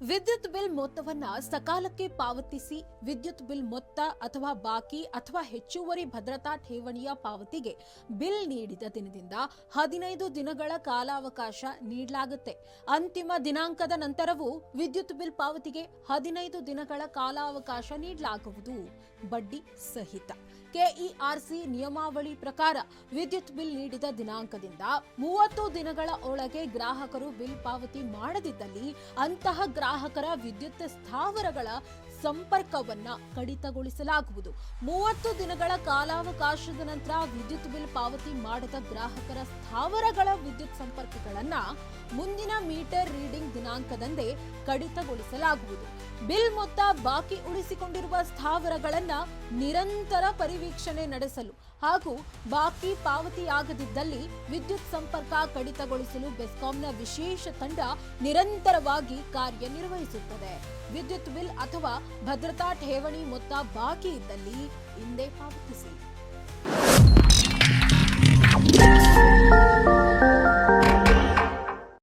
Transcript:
ವಿದ್ಯುತ್ ಬಿಲ್ ಮೊತ್ತವನ್ನ ಸಕಾಲಕ್ಕೆ ಪಾವತಿಸಿ ವಿದ್ಯುತ್ ಬಿಲ್ ಮೊತ್ತ ಅಥವಾ ಬಾಕಿ ಅಥವಾ ಹೆಚ್ಚುವರಿ ಭದ್ರತಾ ಠೇವಣಿಯ ಪಾವತಿಗೆ ಬಿಲ್ ನೀಡಿದ ದಿನದಿಂದ ಹದಿನೈದು ದಿನಗಳ ಕಾಲಾವಕಾಶ ನೀಡಲಾಗುತ್ತೆ. ಅಂತಿಮ ದಿನಾಂಕದ ನಂತರವೂ ವಿದ್ಯುತ್ ಬಿಲ್ ಪಾವತಿಗೆ ಹದಿನೈದು ದಿನಗಳ ಕಾಲಾವಕಾಶ ನೀಡಲಾಗುವುದು. ಬಡ್ಡಿ ಸಹಿತ. ಕೆಇಆರ್ಸಿ ನಿಯಮಾವಳಿ ಪ್ರಕಾರ ವಿದ್ಯುತ್ ಬಿಲ್ ನೀಡಿದ ದಿನಾಂಕದಿಂದ ಮೂವತ್ತು ದಿನಗಳ ಒಳಗೆ ಗ್ರಾಹಕರು ಬಿಲ್ ಪಾವತಿ ಮಾಡದಿದ್ದಲ್ಲಿ ಅಂತಹ ಗ್ರಾಹಕರ ವಿದ್ಯುತ್ ಸ್ಥಾವರಗಳ ಸಂಪರ್ಕವನ್ನ ಕಡಿತಗೊಳಿಸಲಾಗುವುದು. ಮೂವತ್ತು ದಿನಗಳ ಕಾಲಾವಕಾಶದ ನಂತರ ವಿದ್ಯುತ್ ಬಿಲ್ ಪಾವತಿ ಮಾಡದ ಗ್ರಾಹಕರ ಸ್ಥಾವರಗಳ ವಿದ್ಯುತ್ ಸಂಪರ್ಕಗಳನ್ನ ಮುಂದಿನ ಮೀಟರ್ ರೀಡಿಂಗ್ ದಿನಾಂಕದಂದೇ ಕಡಿತಗೊಳಿಸಲಾಗುವುದು. ಬಿಲ್ ಮೊತ್ತ ಬಾಕಿ ಉಳಿಸಿಕೊಂಡಿರುವ ಸ್ಥಾವರಗಳನ್ನ ನಿರಂತರ ಪರಿವೀಕ್ಷಣೆ ನಡೆಸಲು ಹಾಗೂ ಬಾಕಿ ಪಾವತಿಯಾಗದಿದ್ದಲ್ಲಿ ವಿದ್ಯುತ್ ಸಂಪರ್ಕ ಕಡಿತಗೊಳಿಸಲು ಬೆಸ್ಕಾಂನ ವಿಶೇಷ ತಂಡ ನಿರಂತರವಾಗಿ ಕಾರ್ಯನಿರ್ವಹಿಸುತ್ತದೆ. ವಿದ್ಯುತ್ ಬಿಲ್ ಅಥವಾ ಭದ್ರತಾ ಠೇವಣಿ ಮೊತ್ತ ಬಾಕಿ ಇದ್ದಲ್ಲಿ ಹಿಂದೆ ಪಾವತಿಸಿ.